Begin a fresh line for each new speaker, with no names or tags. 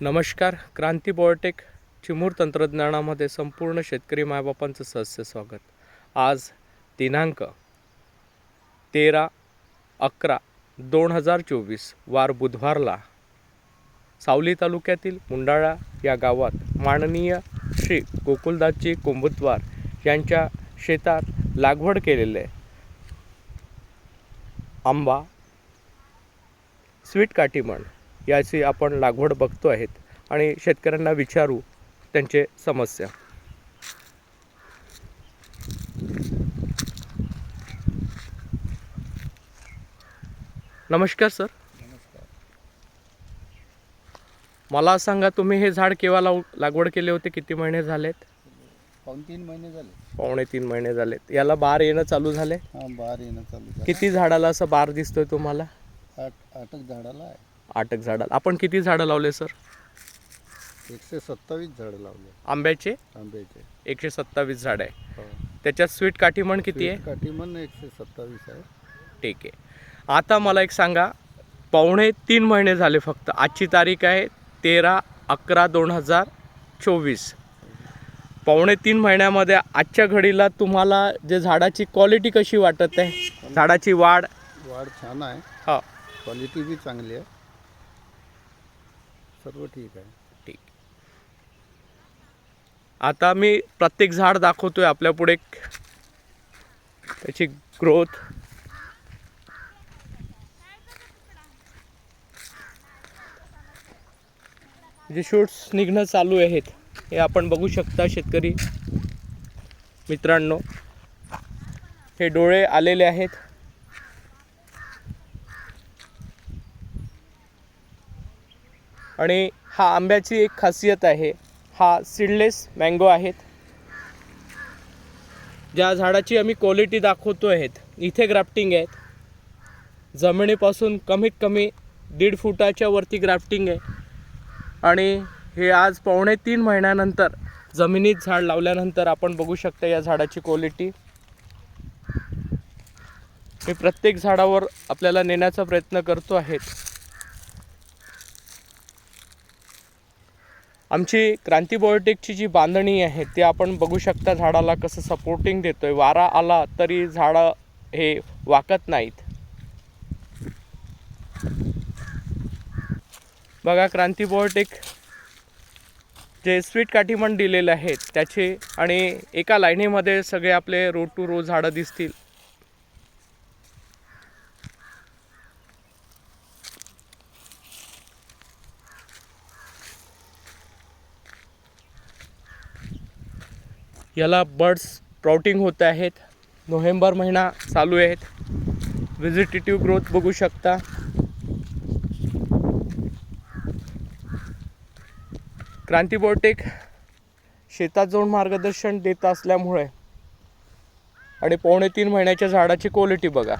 नमस्कार क्रांती बॉयोटेक चिमूर तंत्रज्ञानामध्ये संपूर्ण शेतकरी मायबापांचं सहस्य स्वागत. आज दिनांक तेरा अकरा दोन हजार चोवीस वार बुधवारला सावली तालुक्यातील मुंडाळा या गावात माननीय श्री गोकुलदासजी कुंभुतवार यांच्या शेतात लागवड केलेले आंबा स्वीट काटीमण याची आपण लागवड बघतो आहेत आणि शेतकऱ्यांना विचारू त्यांचे समस्या. नमस्कार सर. मला सांगा तुम्ही हे झाड केव्हा लाव लागवड केले होते? किती महिने झालेत?
पाऊन तीन महिने झाले.
पावणे तीन महिने झालेत. याला बार येणं चालू झाले
हा बार येणं चालू झालं
किती झाडाला असं बार दिसतोय तुम्हाला?
आठ आठच झाडाला आहे.
आटक झाडाला आपण किती झाडं लावले सर?
एकशे सत्तावीस झाडं लावले.
आंब्याचे?
आंब्याचे.
एकशे सत्तावीस झाड आहे.
हो.
त्याच्यात स्वीट काठीमण किती आहे?
काठी पण एकशे सत्तावीस आहे.
ठीक आहे. आता मला एक सांगा पावणे तीन महिने झाले फक्त. आजची तारीख आहे तेरा अकरा दोन हजार चोवीस. पावणे तीन महिन्यामध्ये आजच्या घडीला तुम्हाला जे झाडाची क्वालिटी कशी वाटत आहे? झाडाची वाढ?
वाढ छान आहे.
हा.
क्वालिटी बी चांगली आहे. सर्व ठीक आहे.
ठीक. आता मी प्रत्येक झाड दाखवतोय आपल्या पुढे त्याची ग्रोथ. जे शूट्स निघणं चालू आहेत हे आपण बघू शकता शेतकरी मित्रांनो. हे डोळे आलेले आहेत. आणि हा आंब्याची एक खासियत आहे. हा सीडलेस मँगो आहेत. ज्या झाडाची आम्ही क्वालिटी दाखवतो आहेत. इथे ग्राफ्टिंग आहेत. जमिनीपासून कमीत कमी दीड फुटाच्या वरती ग्राफ्टिंग आहे. आणि हे आज पावणे तीन महिन्यानंतर जमिनीत झाड लावल्यानंतर आपण बघू शकता या झाडाची क्वालिटी मी प्रत्येक झाडावर आपल्याला नेण्याचा प्रयत्न करतो आहेत आमची क्रांती बॉयोटेकची जी बांधणी आहे ती आपण बघू शकता झाडाला कसं सपोर्टिंग देतो आहे वारा आला तरी झाडं हे वाकत नाहीत. बघा क्रांती बॉयोटेक जे स्वीट काठीमण दिलेले आहेत त्याचे आणि एका लाईनीमध्ये सगळे आपले रो टू रो झाडं दिसतील. याला बर्ड्स स्प्राउटिंग होत आहेत. नोव्हेंबर महिना चालू आहेत व्हिजिटेटिव्ह ग्रोथ बघू शकता. क्रांतीबॉटेक शेतात जाऊन मार्गदर्शन देत असल्यामुळे आणि पावणे तीन महिन्याच्या झाडाची क्वालिटी बघा.